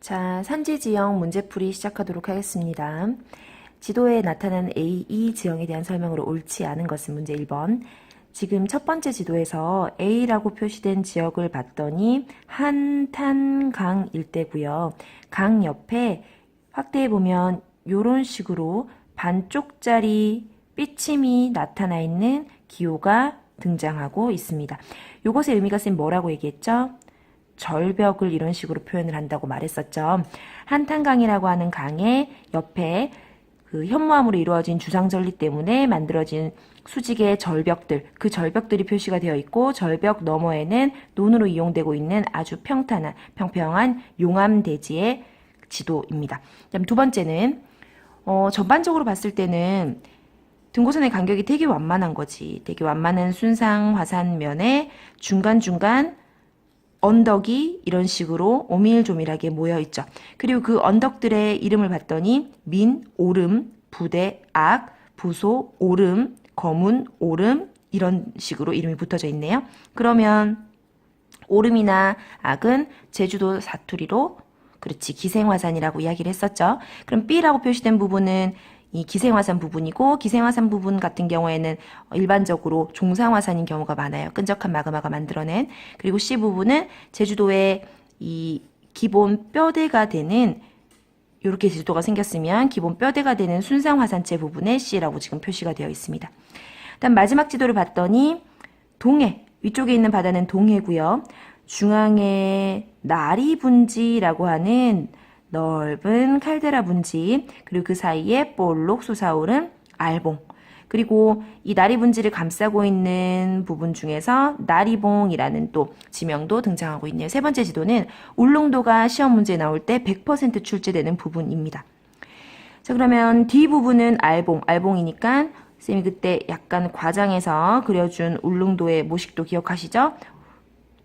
자, 산지 지형 문제풀이 시작하도록 하겠습니다. 지도에 나타난 A, E 지형에 대한 설명으로 옳지 않은 것은 문제 1번. 지금 첫 번째 지도에서 A라고 표시된 지역을 봤더니 한탄강 일대고요. 강 옆에 확대해 보면 이런 식으로 반쪽짜리 삐침이 나타나 있는 기호가 등장하고 있습니다. 이것의 의미가 쌤 뭐라고 얘기했죠? 절벽을 이런 식으로 표현을 한다고 말했었죠. 한탄강이라고 하는 강의 옆에 그 현무암으로 이루어진 주상절리 때문에 만들어진 수직의 절벽들, 그 절벽들이 표시가 되어 있고 절벽 너머에는 논으로 이용되고 있는 아주 평탄한, 평평한 용암 대지의 지도입니다. 그다음 두 번째는 어, 전반적으로 봤을 때는 등고선의 간격이 되게 완만한 거지. 되게 완만한 순상 화산면에 중간중간 언덕이 이런 식으로 오밀조밀하게 모여 있죠. 그리고 그 언덕들의 이름을 봤더니 민, 오름, 부대, 악, 부소, 오름, 거문, 오름 이런 식으로 이름이 붙어져 있네요. 그러면 오름이나 악은 제주도 사투리로 그렇지 기생화산이라고 이야기를 했었죠. 그럼 B라고 표시된 부분은 이 기생화산 부분이고 기생화산 부분 같은 경우에는 일반적으로 종상화산인 경우가 많아요. 끈적한 마그마가 만들어낸 그리고 C 부분은 제주도의 이 기본 뼈대가 되는 이렇게 제주도가 생겼으면 기본 뼈대가 되는 순상화산체 부분에 C라고 지금 표시가 되어 있습니다. 다음 마지막 지도를 봤더니 동해 위쪽에 있는 바다는 동해고요. 중앙에 나리 분지라고 하는 넓은 칼데라 분지 그리고 그 사이에 볼록 솟아오른 알봉 그리고 이 나리 분지를 감싸고 있는 부분 중에서 나리봉이라는 또 지명도 등장하고 있네요. 세 번째 지도는 울릉도가 시험 문제에 나올 때 100% 출제되는 부분입니다. 자 그러면 D 부분은 알봉, 알봉이니까 쌤이 그때 약간 과장해서 그려준 울릉도의 모식도 기억하시죠?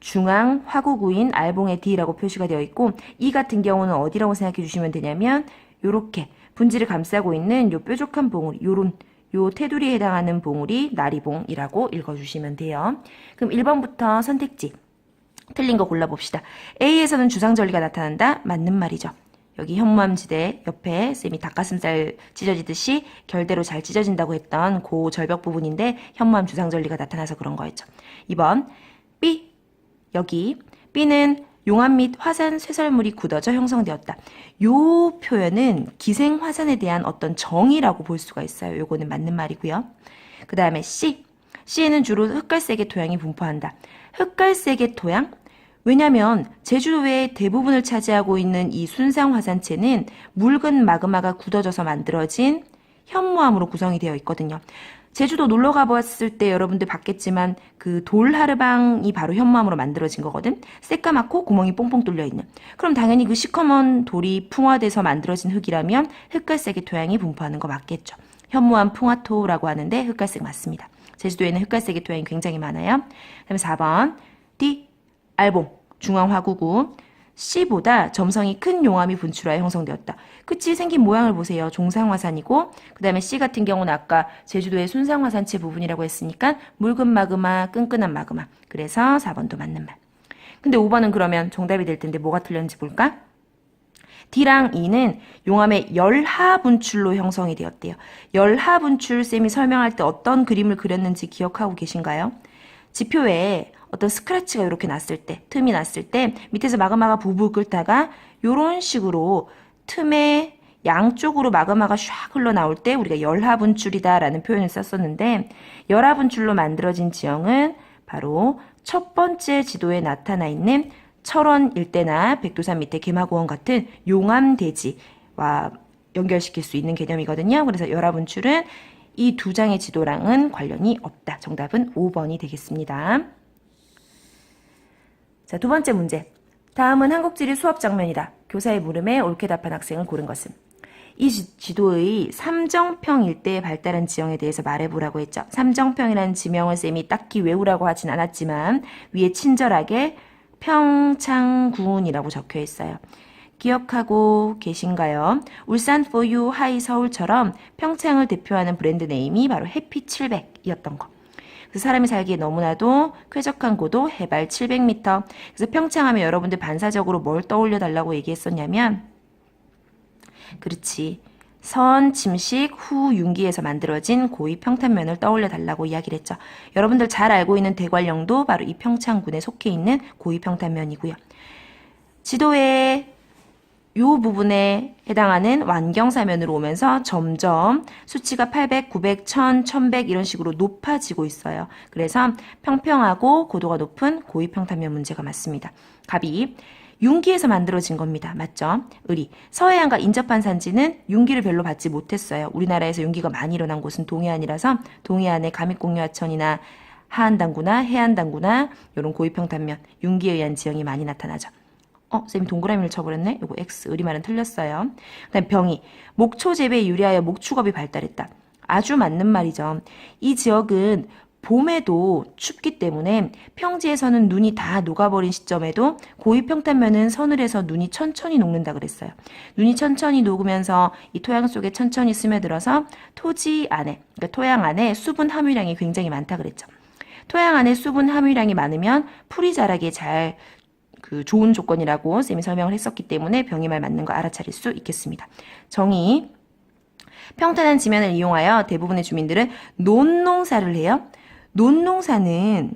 중앙 화구구인 알봉의 D라고 표시가 되어 있고 이 같은 경우는 어디라고 생각해 주시면 되냐면 요렇게 분지를 감싸고 있는 요 뾰족한 봉우리 요런 요 테두리에 해당하는 봉우리 나리봉이라고 읽어주시면 돼요. 그럼 1번부터 선택지 틀린 거 골라봅시다. A에서는 주상절리가 나타난다. 맞는 말이죠. 여기 현무암지대 옆에 쌤이 닭가슴살 찢어지듯이 결대로 잘 찢어진다고 했던 그 절벽 부분인데 현무암 주상절리가 나타나서 그런 거였죠. 2번 B 여기 B는 용암 및 화산 쇠설물이 굳어져 형성되었다. 요 표현은 기생 화산에 대한 어떤 정의라고 볼 수가 있어요. 요거는 맞는 말이고요. 그 다음에 C. C에는 주로 흑갈색의 토양이 분포한다. 흑갈색의 토양? 왜냐면 제주도의 대부분을 차지하고 있는 이 순상 화산체는 묽은 마그마가 굳어져서 만들어진 현무암으로 구성이 되어 있거든요. 제주도 놀러 가봤을 때 여러분들 봤겠지만 그 돌하르방이 바로 현무암으로 만들어진 거거든. 새까맣고 구멍이 뽕뽕 뚫려 있는. 그럼 당연히 그 시커먼 돌이 풍화돼서 만들어진 흙이라면 흑갈색의 토양이 분포하는 거 맞겠죠. 현무암 풍화토라고 하는데 흑갈색 맞습니다. 제주도에는 흑갈색의 토양이 굉장히 많아요. 그다음에 4번 D 알봉 중앙 화구구 C보다 점성이 큰 용암이 분출하여 형성되었다. 끝이 생긴 모양을 보세요. 종상화산이고 그 다음에 C 같은 경우는 아까 제주도의 순상화산체 부분이라고 했으니까 묽은 마그마, 끈끈한 마그마. 그래서 4번도 맞는 말. 근데 5번은 그러면 정답이 될 텐데 뭐가 틀렸는지 볼까? D랑 E는 용암의 열하 분출로 형성이 되었대요. 열하 분출 쌤이 설명할 때 어떤 그림을 그렸는지 기억하고 계신가요? 지표에 어떤 스크래치가 이렇게 났을 때, 틈이 났을 때 밑에서 마그마가 부부 끓다가 이런 식으로 틈에 양쪽으로 마그마가 샥 흘러나올 때 우리가 열하분출이다라는 표현을 썼었는데 열하분출로 만들어진 지형은 바로 첫 번째 지도에 나타나 있는 철원 일대나 백두산 밑에 개마고원 같은 용암대지와 연결시킬 수 있는 개념이거든요. 그래서 열하분출은 이 두 장의 지도랑은 관련이 없다. 정답은 5번이 되겠습니다. 자, 두 번째 문제. 다음은 한국지리 수업 장면이다. 교사의 물음에 옳게 답한 학생을 고른 것은? 이 지, 도의 삼정평 일대에 발달한 지형에 대해서 말해보라고 했죠. 삼정평이라는 지명을 쌤이 딱히 외우라고 하진 않았지만 위에 친절하게 평창군이라고 적혀 있어요. 기억하고 계신가요? 울산 포유 하이 서울처럼 평창을 대표하는 브랜드 네임이 바로 해피 700이었던 거. 그래서 사람이 살기에 너무나도 쾌적한 고도 해발 700m. 그래서 평창하면 여러분들 반사적으로 뭘 떠올려 달라고 얘기했었냐면 그렇지. 선, 침식, 후, 융기에서 만들어진 고위 평탄면을 떠올려 달라고 이야기를 했죠. 여러분들 잘 알고 있는 대관령도 바로 이 평창군에 속해 있는 고위 평탄면이고요. 지도에 요 부분에 해당하는 완경사면으로 오면서 점점 수치가 800, 900, 1000, 1100 이런 식으로 높아지고 있어요. 그래서 평평하고 고도가 높은 고위평탄면 문제가 맞습니다. 갑이 융기에서 만들어진 겁니다. 맞죠? 의리. 서해안과 인접한 산지는 융기를 별로 받지 못했어요. 우리나라에서 융기가 많이 일어난 곳은 동해안이라서 동해안의 감익공유하천이나 하안당구나 해안당구나 이런 고위평탄면 융기에 의한 지형이 많이 나타나죠. 어, 쌤이 동그라미를 쳐버렸네? 요거 X, 의리말은 틀렸어요. 그 다음 병이. 목초 재배에 유리하여 목축업이 발달했다. 아주 맞는 말이죠. 이 지역은 봄에도 춥기 때문에 평지에서는 눈이 다 녹아버린 시점에도 고위 평탄면은 서늘해서 눈이 천천히 녹는다 그랬어요. 눈이 천천히 녹으면서 이 토양 속에 천천히 스며들어서 토지 안에, 그러니까 토양 안에 수분 함유량이 굉장히 많다 그랬죠. 토양 안에 수분 함유량이 많으면 풀이 자라기에 잘 그 좋은 조건이라고 쌤이 설명을 했었기 때문에 병이 말 맞는 거 알아차릴 수 있겠습니다. 정의. 평탄한 지면을 이용하여 대부분의 주민들은 논농사를 해요. 논농사는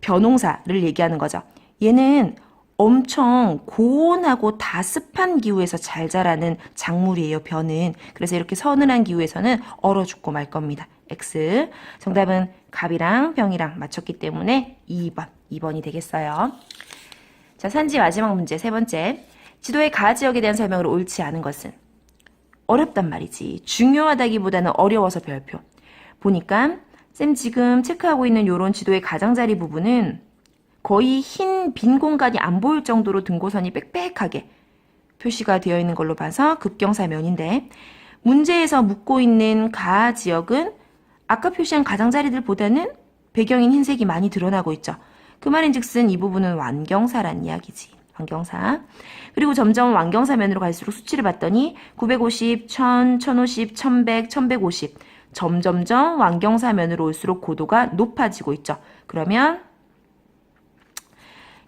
벼농사를 얘기하는 거죠. 얘는 엄청 고온하고 다습한 기후에서 잘 자라는 작물이에요, 벼는. 그래서 이렇게 서늘한 기후에서는 얼어 죽고 말 겁니다. X. 정답은 갑이랑 병이랑 맞췄기 때문에 2번. 2번이 되겠어요. 자, 산지 마지막 문제 세 번째. 지도의 가 지역에 대한 설명으로 옳지 않은 것은 어렵단 말이지. 중요하다기보다는 어려워서 별표. 보니까 쌤 지금 체크하고 있는 요런 지도의 가장자리 부분은 거의 흰 빈 공간이 안 보일 정도로 등고선이 빽빽하게 표시가 되어 있는 걸로 봐서 급경사면인데 문제에서 묻고 있는 가 지역은 아까 표시한 가장자리들보다는 배경인 흰색이 많이 드러나고 있죠. 그 말인즉슨 이 부분은 완경사란 이야기지. 완경사. 그리고 점점 완경사 면으로 갈수록 수치를 봤더니 950, 1000, 1050, 1100, 1150 점점점 완경사 면으로 올수록 고도가 높아지고 있죠. 그러면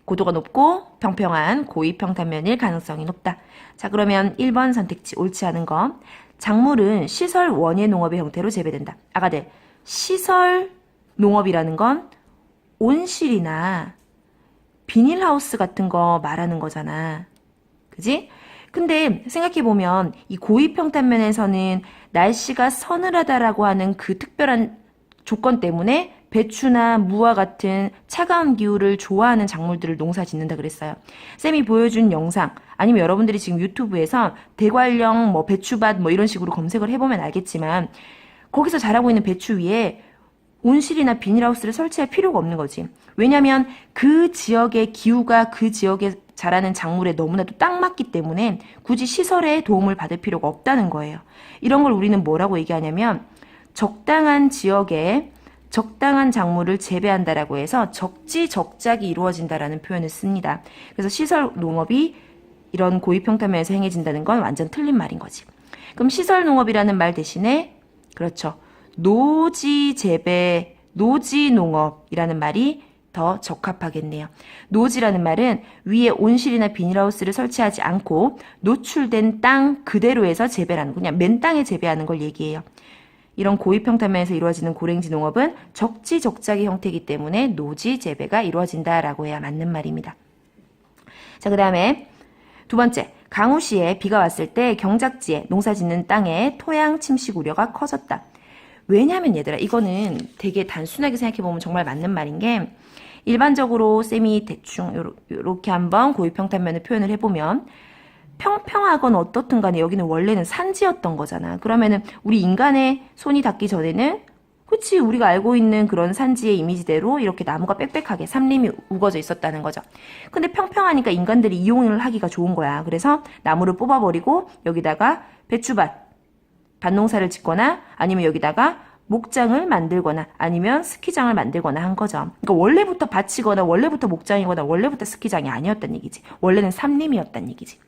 고도가 높고 평평한 고위평탄면일 가능성이 높다. 자, 그러면 1번 선택지 옳지 않은 거. 작물은 시설 원예 농업의 형태로 재배된다. 아가들, 시설 농업이라는 건 온실이나 비닐하우스 같은 거 말하는 거잖아. 그지? 근데 생각해보면 이 고위평탄면에서는 날씨가 서늘하다라고 하는 그 특별한 조건 때문에 배추나 무와 같은 차가운 기후를 좋아하는 작물들을 농사 짓는다 그랬어요. 쌤이 보여준 영상 아니면 여러분들이 지금 유튜브에서 대관령 뭐 배추밭 뭐 이런 식으로 검색을 해보면 알겠지만 거기서 자라고 있는 배추 위에 온실이나 비닐하우스를 설치할 필요가 없는 거지. 왜냐면 그 지역의 기후가 그 지역에 자라는 작물에 너무나도 딱 맞기 때문에 굳이 시설의 도움을 받을 필요가 없다는 거예요. 이런 걸 우리는 뭐라고 얘기하냐면 적당한 지역에 적당한 작물을 재배한다라고 해서 적지적작이 이루어진다라는 표현을 씁니다. 그래서 시설 농업이 이런 고위평탄면에서 행해진다는 건 완전 틀린 말인 거지. 그럼 시설 농업이라는 말 대신에 그렇죠. 노지 재배, 노지 농업이라는 말이 더 적합하겠네요. 노지라는 말은 위에 온실이나 비닐하우스를 설치하지 않고 노출된 땅 그대로에서 재배라는 그냥 맨 땅에 재배하는 걸 얘기해요. 이런 고위평탄면에서 이루어지는 고랭지 농업은 적지적작의 형태이기 때문에 노지 재배가 이루어진다라고 해야 맞는 말입니다. 자, 그 다음에 두 번째, 강우시에 비가 왔을 때 경작지에 농사 짓는 땅에 토양 침식 우려가 커졌다. 왜냐면 얘들아, 이거는 되게 단순하게 생각해보면 정말 맞는 말인 게 일반적으로 쌤이 대충 요렇게 한번 고위평탄면을 표현을 해보면 평평하건 어떻든 간에 여기는 원래는 산지였던 거잖아. 그러면은 우리 인간의 손이 닿기 전에는 그치 우리가 알고 있는 그런 산지의 이미지대로 이렇게 나무가 빽빽하게 삼림이 우거져 있었다는 거죠. 근데 평평하니까 인간들이 이용을 하기가 좋은 거야. 그래서 나무를 뽑아버리고 여기다가 배추밭, 밭농사를 짓거나 아니면 여기다가 목장을 만들거나 아니면 스키장을 만들거나 한 거죠. 그러니까 원래부터 밭이거나 원래부터 목장이거나 원래부터 스키장이 아니었단 얘기지. 원래는 삼림이었단 얘기지.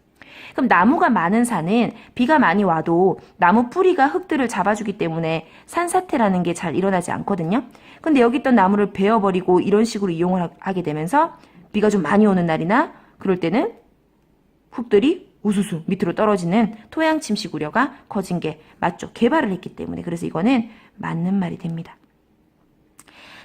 그럼 나무가 많은 산은 비가 많이 와도 나무 뿌리가 흙들을 잡아주기 때문에 산사태라는 게 잘 일어나지 않거든요. 근데 여기 있던 나무를 베어버리고 이런 식으로 이용을 하- 하게 되면서 비가 좀 많이 오는 날이나 그럴 때는 흙들이 우수수 밑으로 떨어지는 토양 침식 우려가 커진 게 맞죠. 개발을 했기 때문에. 그래서 이거는 맞는 말이 됩니다.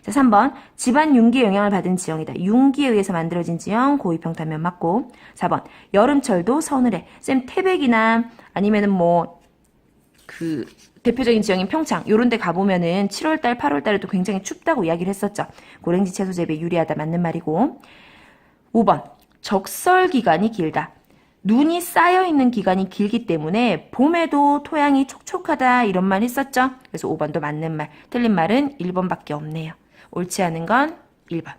자, 3번. 집안 융기의 영향을 받은 지형이다. 융기에 의해서 만들어진 지형, 고위평탄면 맞고. 4번. 여름철도 서늘해. 쌤, 태백이나 아니면은 뭐, 그, 대표적인 지형인 평창, 요런 데 가보면은 7월달, 8월달에도 굉장히 춥다고 이야기를 했었죠. 고랭지 채소 재배에 유리하다. 맞는 말이고. 5번. 적설 기간이 길다. 눈이 쌓여 있는 기간이 길기 때문에 봄에도 토양이 촉촉하다 이런 말 했었죠. 그래서 5번도 맞는 말. 틀린 말은 1번밖에 없네요. 옳지 않은 건 1번.